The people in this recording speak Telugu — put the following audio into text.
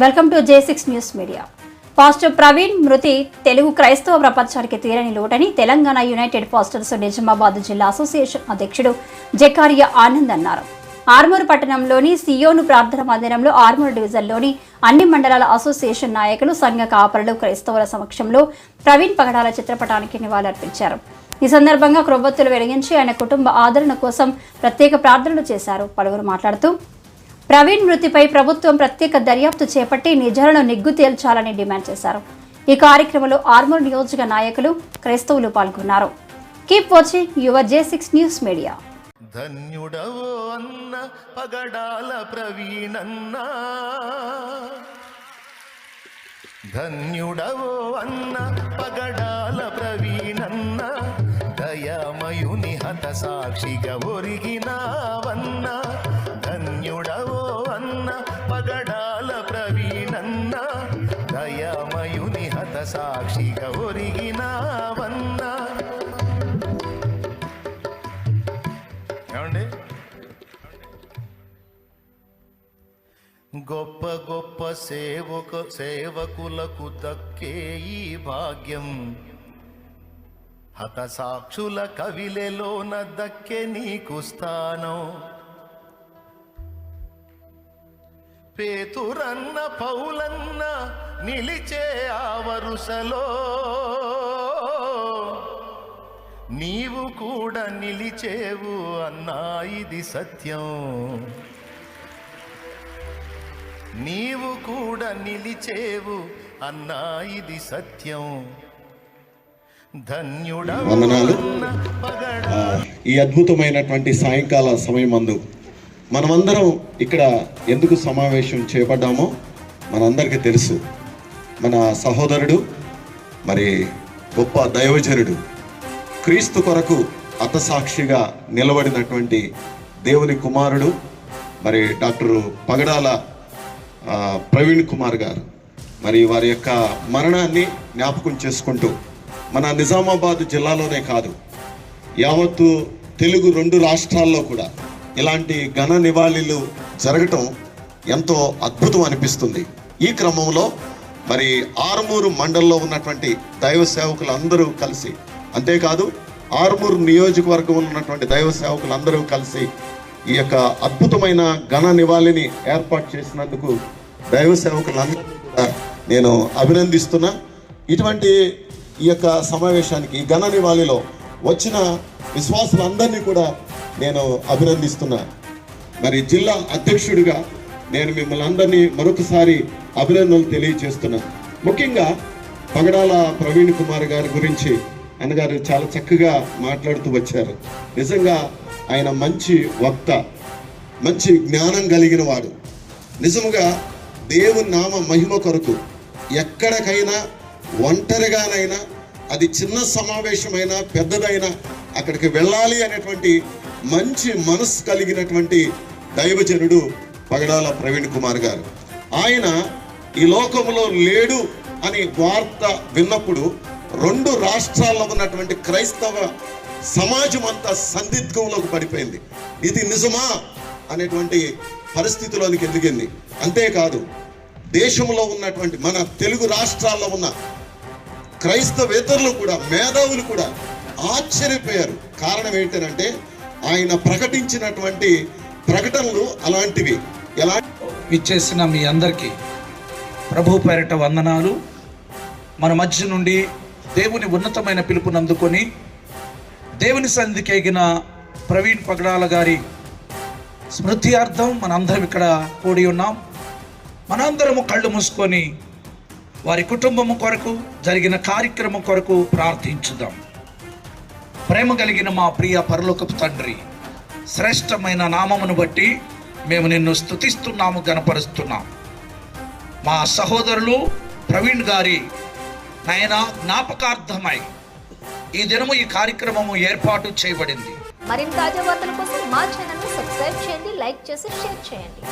Welcome to J six news media. Pastor Praveen మృతి తెలుగు క్రైస్తవ ప్రపంచానికి తీరని లోటని తెలంగాణ యునైటెడ్ పాస్టర్స్ నిజామాబాద్ జిల్లా అసోసియేషన్ అధ్యక్షుడు జకారియా ఆనంద్ అన్నారు. ఆర్మూర్ పట్టణంలోని సియోను ప్రార్థన మందిరంలో ఆర్మూర్ డివిజన్లోని అన్ని మండలాల అసోసియేషన్ నాయకులు సంఘ కాపరులు క్రైస్తవుల సమక్షంలో ప్రవీణ్ పగడాల చిత్రపటానికి నివాళులర్పించారు. ఈ సందర్భంగా క్రొవ్వొత్తులు వెలిగించి ఆయన కుటుంబ ఆదరణ కోసం ప్రత్యేక ప్రార్థనలు చేశారు. పలువురు మాట్లాడుతూ ప్రవీణ్ మృతిపై ప్రభుత్వం ప్రత్యేక దర్యాప్తు చేపట్టి నిజాలను నిగ్గు తేల్చాలని డిమాండ్ చేశారు. ఈ కార్యక్రమంలో ఆర్మూర్ నియోజక నాయకులు క్రైస్తవులు పాల్గొన్నారు. Keep watching your J six news media. ధన్యుడవో అన్న పగడాల ప్రవీణన్న. ధన్యుడవో అన్న పగడాల ప్రవీణన్న. దయామయుని హత సాక్షిగా ఒరిగినావన్న. ధన్యుడవో సాక్షిగా ఒరిగినావన్నా ఏమండి? గొప్ప గొప్ప సేవక సేవకులకు దక్కే ఈ భాగ్యం. హతసాక్షుల కవిలెలోన దక్కే నీకు స్థానం. పేతురన్న పౌలన్న నిలిచే ఆ వరుసలో నీవు కూడా నిలిచేవు అన్నా ఇది సత్యం. నీవు కూడా నిలిచేవు అన్నా ఇది సత్యం. వందనాలు. ఈ అద్భుతమైనటువంటి సాయంకాల సమయమందు మనమందరం ఇక్కడ ఎందుకు సమావేశం చేపడ్డామో మనందరికీ తెలుసు. మన సహోదరుడు మరి గొప్ప దైవజనుడు క్రీస్తు కొరకు అతసాక్షిగా నిలబడినటువంటి దేవుని కుమారుడు మరి డాక్టర్ పగడాల ప్రవీణ్ కుమార్ గారు. మరి వారి యొక్క మరణాన్ని జ్ఞాపకం చేసుకుంటూ మన నిజామాబాద్ జిల్లాలోనే కాదు యావత్తు తెలుగు రెండు రాష్ట్రాల్లో కూడా ఇలాంటి ఘన నివాళులు జరగటం ఎంతో అద్భుతం అనిపిస్తుంది. ఈ క్రమంలో మరి ఆరుమూరు మండలంలో ఉన్నటువంటి దైవ సేవకులు అందరూ కలిసి అంతేకాదు ఆరుమూరు నియోజకవర్గంలో ఉన్నటువంటి దైవ సేవకులు అందరూ కలిసి ఈ యొక్క అద్భుతమైన ఘన నివాళిని ఏర్పాటు చేసినందుకు దైవ సేవకులందరినీ కూడా నేను అభినందిస్తున్నా. ఇటువంటి ఈ యొక్క సమావేశానికి ఈ ఘన నివాళిలో వచ్చిన విశ్వాసులందరినీ కూడా నేను అభినందిస్తున్నా. మరి జిల్లా అధ్యక్షుడిగా నేను మిమ్మల్ని అందరినీ మరొకసారి అభినందనలు తెలియజేస్తున్నా. ముఖ్యంగా పగడాల ప్రవీణ్ కుమార్ గారి గురించి అన్నగారు చాలా చక్కగా మాట్లాడుతూ వచ్చారు. నిజంగా ఆయన మంచి వక్త మంచి జ్ఞానం కలిగిన వాడు. నిజముగా దేవుని నామ మహిమ కొరకు ఎక్కడికైనా ఒంటరిగానైనా అది చిన్న సమావేశమైనా పెద్దదైనా అక్కడికి వెళ్ళాలి అనేటువంటి మంచి మనస్సు కలిగినటువంటి దైవజనుడు పగడాల ప్రవీణ్ కుమార్ గారు. ఆయన ఈ లోకంలో లేడు అని వార్త విన్నప్పుడు రెండు రాష్ట్రాల్లో ఉన్నటువంటి క్రైస్తవ సమాజం అంతా సందిగ్ధంలోకి పడిపోయింది. ఇది నిజమా అనేటువంటి పరిస్థితిలోనికి ఎదిగింది. అంతేకాదు దేశంలో ఉన్నటువంటి మన తెలుగు రాష్ట్రాల్లో ఉన్న క్రైస్తవేతరులు కూడా మేధావులు కూడా ఆశ్చర్యపోయారు. కారణం ఏంటంటే ఆయన ప్రకటించినటువంటి ప్రకటనలు అలాంటివి. ఎలా విచ్చేసిన మీ అందరికీ ప్రభు పేరట వందనాలు. మన మధ్య నుండి దేవుని ఉన్నతమైన పిలుపుని అందుకొని దేవుని సంధికెగిన ప్రవీణ్ పగడాల గారి స్మృత్యార్థం మనందరం ఇక్కడ కూడి ఉన్నాం. మనందరము కళ్ళు మూసుకొని వారి కుటుంబము కొరకు జరిగిన కార్యక్రమం కొరకు ప్రార్థించుదాం. ప్రేమ కలిగిన మా ప్రియ పరలోకపు తండ్రి శ్రేష్టమైన నామమును బట్టి మేము నిన్ను స్థుతిస్తున్నాము గనపరుస్తున్నాం మా సహోదరులు ప్రవీణ్ గారి నాయన జ్ఞాపకార్థమై ఈ దినము ఈ కార్యక్రమము ఏర్పాటు చేయబడింది. మరిన్ని తాజా వార్తల కోసం మా ఛానల్ సబ్స్క్రైబ్ చేయండి లైక్ చేసి షేర్ చేయండి.